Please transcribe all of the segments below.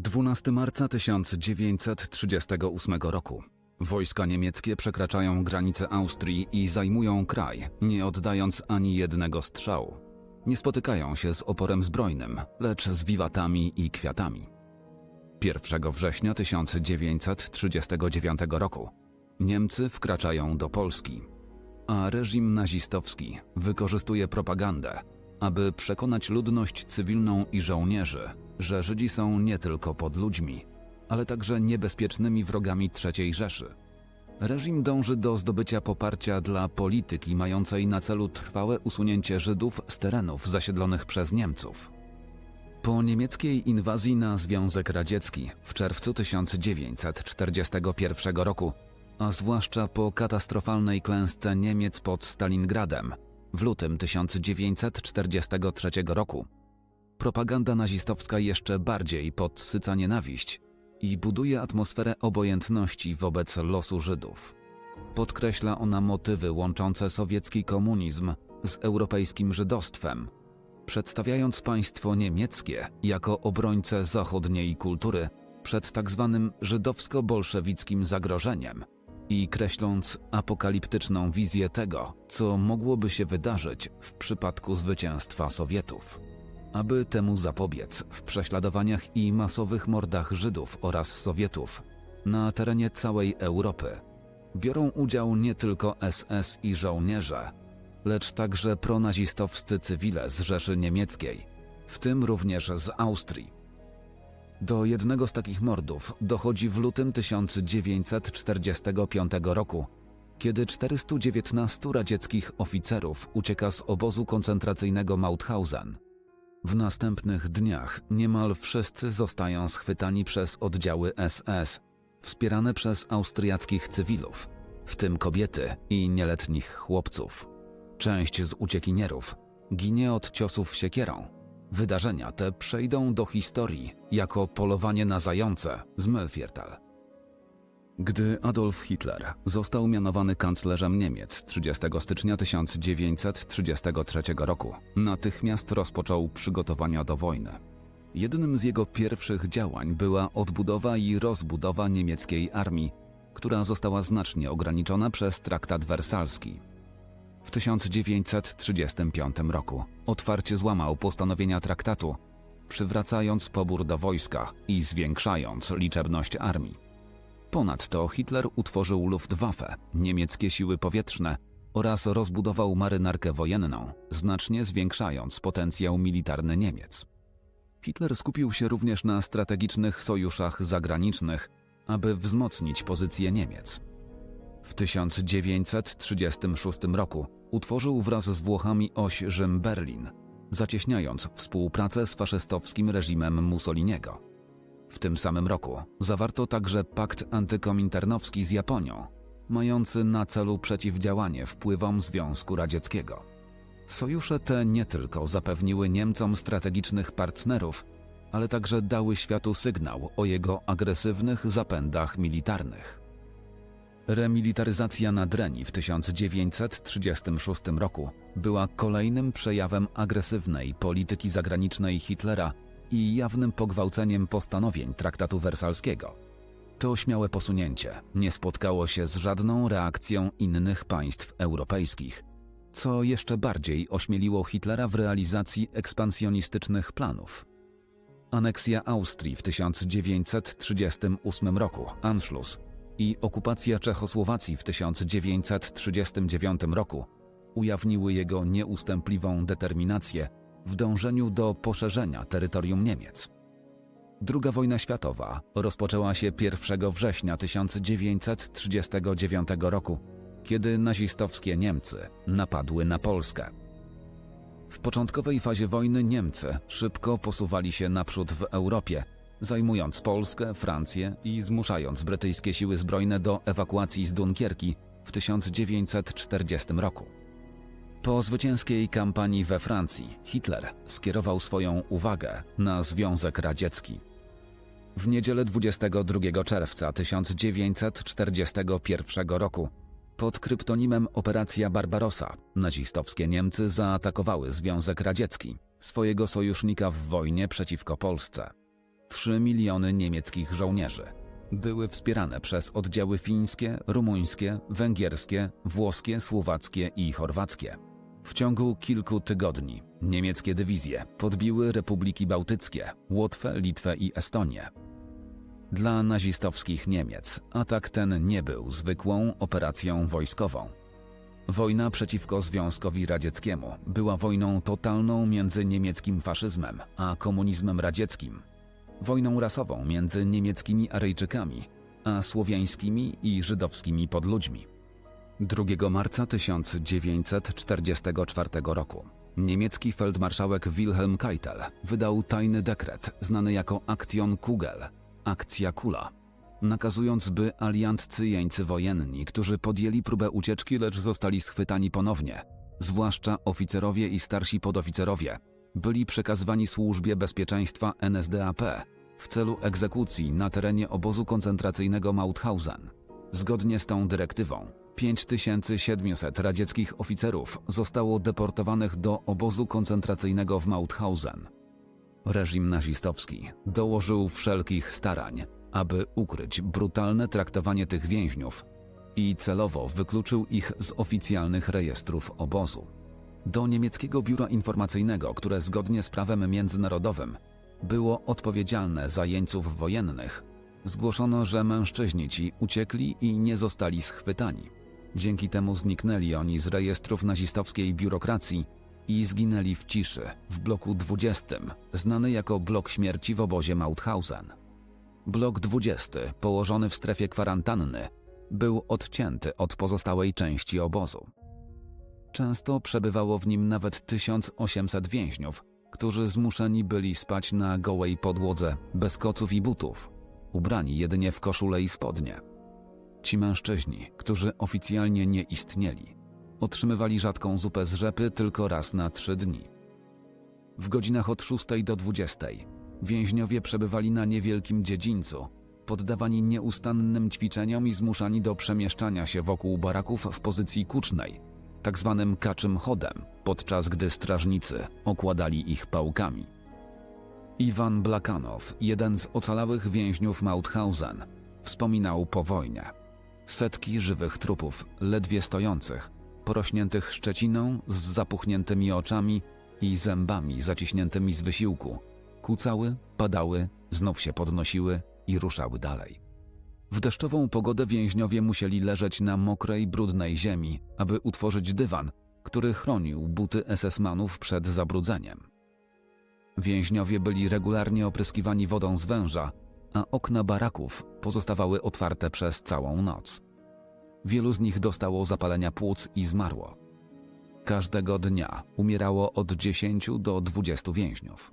12 marca 1938 roku. Wojska niemieckie przekraczają granice Austrii i zajmują kraj, nie oddając ani jednego strzału. Nie spotykają się z oporem zbrojnym, lecz z wiwatami i kwiatami. 1 września 1939 roku Niemcy wkraczają do Polski, a reżim nazistowski wykorzystuje propagandę, aby przekonać ludność cywilną i żołnierzy, że Żydzi są nie tylko pod ludźmi, ale także niebezpiecznymi wrogami III Rzeszy. Reżim dąży do zdobycia poparcia dla polityki mającej na celu trwałe usunięcie Żydów z terenów zasiedlonych przez Niemców. Po niemieckiej inwazji na Związek Radziecki w czerwcu 1941 roku, a zwłaszcza po katastrofalnej klęsce Niemiec pod Stalingradem w lutym 1943 roku, propaganda nazistowska jeszcze bardziej podsyca nienawiść i buduje atmosferę obojętności wobec losu Żydów. Podkreśla ona motywy łączące sowiecki komunizm z europejskim żydostwem, przedstawiając państwo niemieckie jako obrońcę zachodniej kultury przed tzw. żydowsko-bolszewickim zagrożeniem i kreśląc apokaliptyczną wizję tego, co mogłoby się wydarzyć w przypadku zwycięstwa Sowietów. Aby temu zapobiec w prześladowaniach i masowych mordach Żydów oraz Sowietów na terenie całej Europy biorą udział nie tylko SS i żołnierze, lecz także pronazistowscy cywile z Rzeszy Niemieckiej, w tym również z Austrii. Do jednego z takich mordów dochodzi w lutym 1945 roku, kiedy 419 radzieckich oficerów ucieka z obozu koncentracyjnego Mauthausen. W następnych dniach niemal wszyscy zostają schwytani przez oddziały SS, wspierane przez austriackich cywilów, w tym kobiety i nieletnich chłopców. Część z uciekinierów ginie od ciosów siekierą. Wydarzenia te przejdą do historii jako polowanie na zające z Melviertal. Gdy Adolf Hitler został mianowany kanclerzem Niemiec 30 stycznia 1933 roku, natychmiast rozpoczął przygotowania do wojny. Jednym z jego pierwszych działań była odbudowa i rozbudowa niemieckiej armii, która została znacznie ograniczona przez traktat wersalski. W 1935 roku otwarcie złamał postanowienia traktatu, przywracając pobór do wojska i zwiększając liczebność armii. Ponadto Hitler utworzył Luftwaffe, niemieckie siły powietrzne oraz rozbudował marynarkę wojenną, znacznie zwiększając potencjał militarny Niemiec. Hitler skupił się również na strategicznych sojuszach zagranicznych, aby wzmocnić pozycję Niemiec. W 1936 roku utworzył wraz z Włochami oś Rzym-Berlin, zacieśniając współpracę z faszystowskim reżimem Mussoliniego. W tym samym roku zawarto także pakt antykominternowski z Japonią, mający na celu przeciwdziałanie wpływom Związku Radzieckiego. Sojusze te nie tylko zapewniły Niemcom strategicznych partnerów, ale także dały światu sygnał o jego agresywnych zapędach militarnych. Remilitaryzacja Nadrenii w 1936 roku była kolejnym przejawem agresywnej polityki zagranicznej Hitlera i jawnym pogwałceniem postanowień traktatu wersalskiego. To śmiałe posunięcie nie spotkało się z żadną reakcją innych państw europejskich, co jeszcze bardziej ośmieliło Hitlera w realizacji ekspansjonistycznych planów. Aneksja Austrii w 1938 roku, Anschluss, i okupacja Czechosłowacji w 1939 roku ujawniły jego nieustępliwą determinację w dążeniu do poszerzenia terytorium Niemiec. Druga wojna światowa rozpoczęła się 1 września 1939 roku, kiedy nazistowskie Niemcy napadły na Polskę. W początkowej fazie wojny Niemcy szybko posuwali się naprzód w Europie, zajmując Polskę, Francję i zmuszając brytyjskie siły zbrojne do ewakuacji z Dunkierki w 1940 roku. Po zwycięskiej kampanii we Francji Hitler skierował swoją uwagę na Związek Radziecki. W niedzielę 22 czerwca 1941 roku pod kryptonimem Operacja Barbarossa nazistowskie Niemcy zaatakowały Związek Radziecki, swojego sojusznika w wojnie przeciwko Polsce. 3 miliony niemieckich żołnierzy. Były wspierane przez oddziały fińskie, rumuńskie, węgierskie, włoskie, słowackie i chorwackie. W ciągu kilku tygodni niemieckie dywizje podbiły republiki bałtyckie, Łotwę, Litwę i Estonię. Dla nazistowskich Niemiec atak ten nie był zwykłą operacją wojskową. Wojna przeciwko Związkowi Radzieckiemu była wojną totalną między niemieckim faszyzmem a komunizmem radzieckim. Wojną rasową między niemieckimi Aryjczykami a słowiańskimi i żydowskimi podludźmi. 2 marca 1944 roku niemiecki feldmarszałek Wilhelm Keitel wydał tajny dekret znany jako Aktion Kugel, akcja kula, nakazując, by aliantcy jeńcy wojenni, którzy podjęli próbę ucieczki, lecz zostali schwytani ponownie, zwłaszcza oficerowie i starsi podoficerowie, byli przekazywani służbie bezpieczeństwa NSDAP w celu egzekucji na terenie obozu koncentracyjnego Mauthausen. Zgodnie z tą dyrektywą, 5700 radzieckich oficerów zostało deportowanych do obozu koncentracyjnego w Mauthausen. Reżim nazistowski dołożył wszelkich starań, aby ukryć brutalne traktowanie tych więźniów i celowo wykluczył ich z oficjalnych rejestrów obozu. Do niemieckiego biura informacyjnego, które zgodnie z prawem międzynarodowym było odpowiedzialne za jeńców wojennych, zgłoszono, że mężczyźni ci uciekli i nie zostali schwytani. Dzięki temu zniknęli oni z rejestrów nazistowskiej biurokracji i zginęli w ciszy w bloku 20, znany jako blok śmierci w obozie Mauthausen. Blok 20, położony w strefie kwarantanny, był odcięty od pozostałej części obozu. Często przebywało w nim nawet 1800 więźniów, którzy zmuszeni byli spać na gołej podłodze, bez koców i butów, ubrani jedynie w koszule i spodnie. Ci mężczyźni, którzy oficjalnie nie istnieli, otrzymywali rzadką zupę z rzepy tylko raz na trzy dni. W godzinach od 6 do 20 więźniowie przebywali na niewielkim dziedzińcu, poddawani nieustannym ćwiczeniom i zmuszani do przemieszczania się wokół baraków w pozycji kucznej, tak zwanym kaczym chodem, podczas gdy strażnicy okładali ich pałkami. Iwan Blakanow, jeden z ocalałych więźniów Mauthausen, wspominał po wojnie. Setki żywych trupów, ledwie stojących, porośniętych szczeciną, z zapuchniętymi oczami i zębami zaciśniętymi z wysiłku, kucały, padały, znów się podnosiły i ruszały dalej. W deszczową pogodę więźniowie musieli leżeć na mokrej, brudnej ziemi, aby utworzyć dywan, który chronił buty SS-manów przed zabrudzeniem. Więźniowie byli regularnie opryskiwani wodą z węża, a okna baraków pozostawały otwarte przez całą noc. Wielu z nich dostało zapalenia płuc i zmarło. Każdego dnia umierało od 10 do 20 więźniów.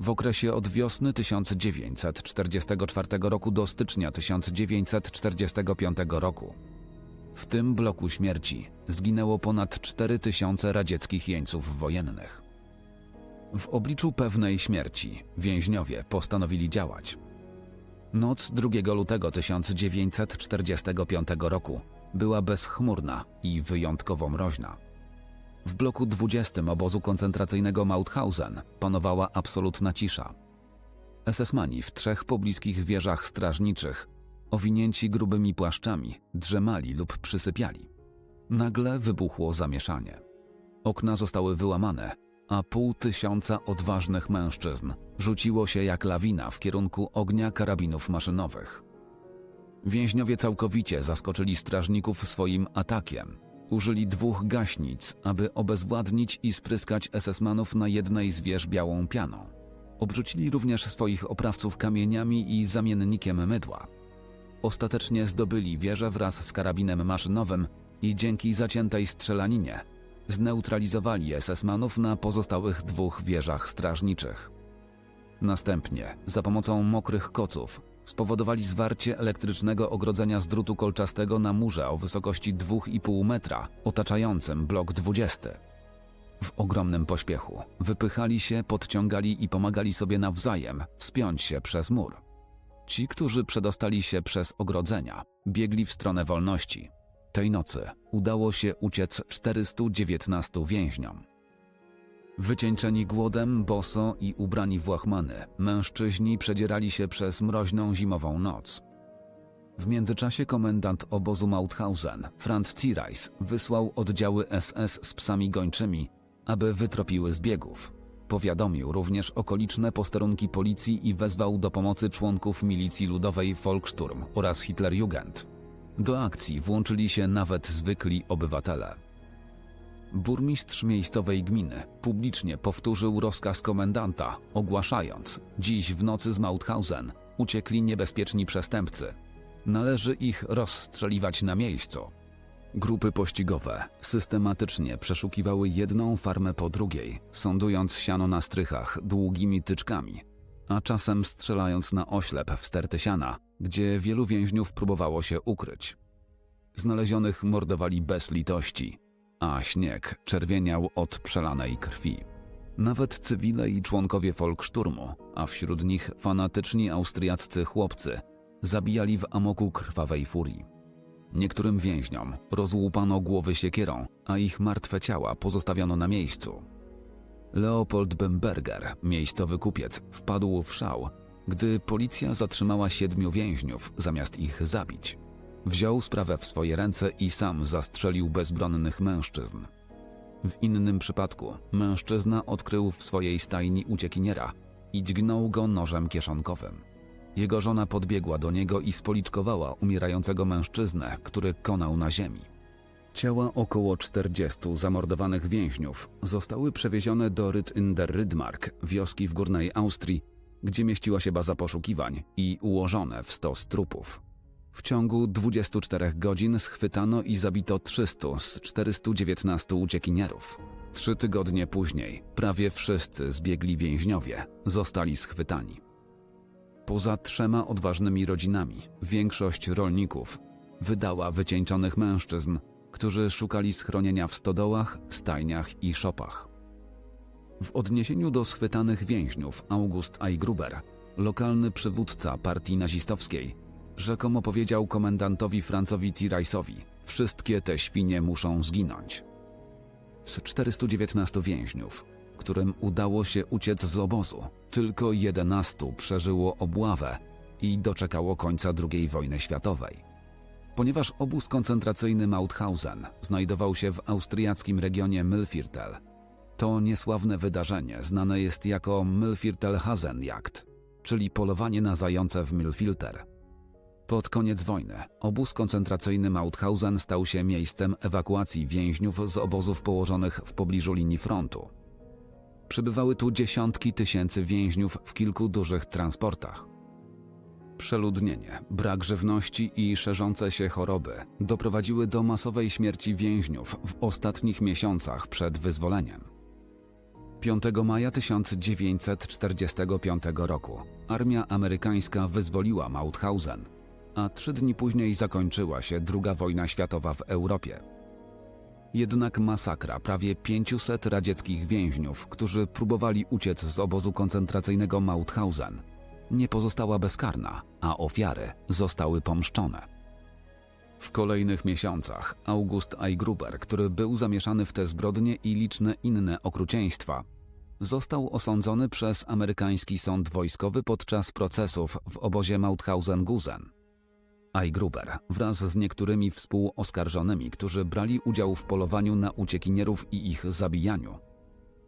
W okresie od wiosny 1944 roku do stycznia 1945 roku w tym bloku śmierci zginęło ponad 4000 radzieckich jeńców wojennych. W obliczu pewnej śmierci więźniowie postanowili działać. Noc 2 lutego 1945 roku była bezchmurna i wyjątkowo mroźna. W bloku 20 obozu koncentracyjnego Mauthausen panowała absolutna cisza. SS-mani w trzech pobliskich wieżach strażniczych, owinięci grubymi płaszczami, drzemali lub przysypiali. Nagle wybuchło zamieszanie. Okna zostały wyłamane, a pół tysiąca odważnych mężczyzn rzuciło się jak lawina w kierunku ognia karabinów maszynowych. Więźniowie całkowicie zaskoczyli strażników swoim atakiem. Użyli dwóch gaśnic, aby obezwładnić i spryskać SS-manów na jednej z wież białą pianą. Obrzucili również swoich oprawców kamieniami i zamiennikiem mydła. Ostatecznie zdobyli wieżę wraz z karabinem maszynowym i dzięki zaciętej strzelaninie zneutralizowali SS-manów na pozostałych dwóch wieżach strażniczych. Następnie, za pomocą mokrych koców, spowodowali zwarcie elektrycznego ogrodzenia z drutu kolczastego na murze o wysokości 2,5 metra otaczającym blok 20. W ogromnym pośpiechu wypychali się, podciągali i pomagali sobie nawzajem wspiąć się przez mur. Ci, którzy przedostali się przez ogrodzenia, biegli w stronę wolności. Tej nocy udało się uciec 419 więźniom. Wycieńczeni głodem, boso i ubrani w łachmany, mężczyźni przedzierali się przez mroźną zimową noc. W międzyczasie komendant obozu Mauthausen, Franz Tierreis, wysłał oddziały SS z psami gończymi, aby wytropiły zbiegów. Powiadomił również okoliczne posterunki policji i wezwał do pomocy członków milicji ludowej Volkssturm oraz Hitlerjugend. Do akcji włączyli się nawet zwykli obywatele. Burmistrz miejscowej gminy publicznie powtórzył rozkaz komendanta, ogłaszając: Dziś w nocy z Mauthausen uciekli niebezpieczni przestępcy. Należy ich rozstrzeliwać na miejscu. Grupy pościgowe systematycznie przeszukiwały jedną farmę po drugiej, sądując siano na strychach długimi tyczkami, a czasem strzelając na oślep w sterty siana, gdzie wielu więźniów próbowało się ukryć. Znalezionych mordowali bez litości, a śnieg czerwieniał od przelanej krwi. Nawet cywile i członkowie Volkssturmu, a wśród nich fanatyczni austriaccy chłopcy, zabijali w amoku krwawej furii. Niektórym więźniom rozłupano głowy siekierą, a ich martwe ciała pozostawiono na miejscu. Leopold Bemberger, miejscowy kupiec, wpadł w szał, gdy policja zatrzymała siedmiu więźniów zamiast ich zabić. Wziął sprawę w swoje ręce i sam zastrzelił bezbronnych mężczyzn. W innym przypadku mężczyzna odkrył w swojej stajni uciekiniera i dźgnął go nożem kieszonkowym. Jego żona podbiegła do niego i spoliczkowała umierającego mężczyznę, który konał na ziemi. Ciała około 40 zamordowanych więźniów zostały przewiezione do Ryd in der Rydmark, wioski w górnej Austrii, gdzie mieściła się baza poszukiwań i ułożone w stos trupów. W ciągu 24 godzin schwytano i zabito 300 z 419 uciekinierów. Trzy tygodnie później prawie wszyscy zbiegli więźniowie zostali schwytani. Poza trzema odważnymi rodzinami, większość rolników wydała wycieńczonych mężczyzn, którzy szukali schronienia w stodołach, stajniach i szopach. W odniesieniu do schwytanych więźniów August Eigruber, lokalny przywódca partii nazistowskiej, rzekomo powiedział komendantowi Francowi Tierreisowi: Wszystkie te świnie muszą zginąć. Z 419 więźniów, którym udało się uciec z obozu, tylko 11 przeżyło obławę i doczekało końca II wojny światowej. Ponieważ obóz koncentracyjny Mauthausen znajdował się w austriackim regionie Müllviertel, to niesławne wydarzenie znane jest jako Müllviertelhasenjagd, czyli polowanie na zające w Müllfilter. Pod koniec wojny obóz koncentracyjny Mauthausen stał się miejscem ewakuacji więźniów z obozów położonych w pobliżu linii frontu. Przybywały tu dziesiątki tysięcy więźniów w kilku dużych transportach. Przeludnienie, brak żywności i szerzące się choroby doprowadziły do masowej śmierci więźniów w ostatnich miesiącach przed wyzwoleniem. 5 maja 1945 roku armia amerykańska wyzwoliła Mauthausen, a trzy dni później zakończyła się II wojna światowa w Europie. Jednak masakra prawie 500 radzieckich więźniów, którzy próbowali uciec z obozu koncentracyjnego Mauthausen, nie pozostała bezkarna, a ofiary zostały pomszczone. W kolejnych miesiącach August Eigruber, który był zamieszany w te zbrodnie i liczne inne okrucieństwa, został osądzony przez amerykański sąd wojskowy podczas procesów w obozie Mauthausen-Gusen. Eigruber wraz z niektórymi współoskarżonymi, którzy brali udział w polowaniu na uciekinierów i ich zabijaniu,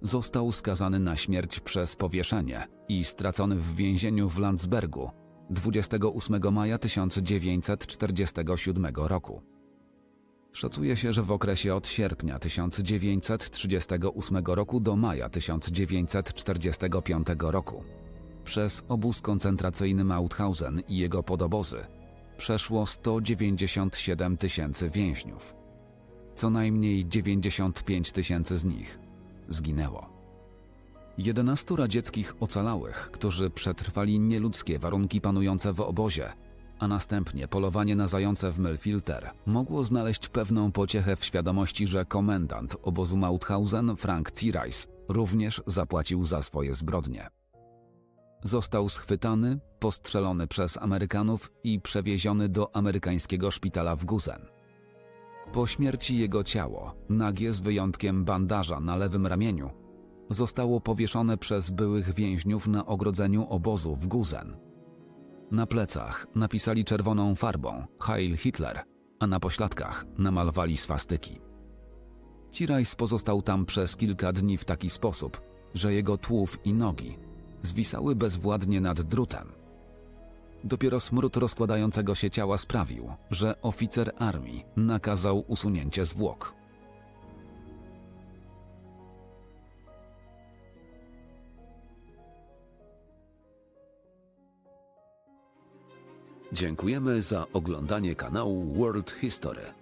został skazany na śmierć przez powieszenie i stracony w więzieniu w Landsbergu 28 maja 1947 roku. Szacuje się, że w okresie od sierpnia 1938 roku do maja 1945 roku przez obóz koncentracyjny Mauthausen i jego podobozy przeszło 197 tysięcy więźniów. Co najmniej 95 tysięcy z nich zginęło. 11 radzieckich ocalałych, którzy przetrwali nieludzkie warunki panujące w obozie, a następnie polowanie na zające w Müllfilter, mogło znaleźć pewną pociechę w świadomości, że komendant obozu Mauthausen, Frank Tierreis, również zapłacił za swoje zbrodnie. Został schwytany, postrzelony przez Amerykanów i przewieziony do amerykańskiego szpitala w Gusen. Po śmierci jego ciało, nagie z wyjątkiem bandaża na lewym ramieniu, zostało powieszone przez byłych więźniów na ogrodzeniu obozu w Guzen. Na plecach napisali czerwoną farbą Heil Hitler, a na pośladkach namalowali swastyki. Cirajs pozostał tam przez kilka dni w taki sposób, że jego tułów i nogi zwisały bezwładnie nad drutem. Dopiero smród rozkładającego się ciała sprawił, że oficer armii nakazał usunięcie zwłok. Dziękujemy za oglądanie kanału World History.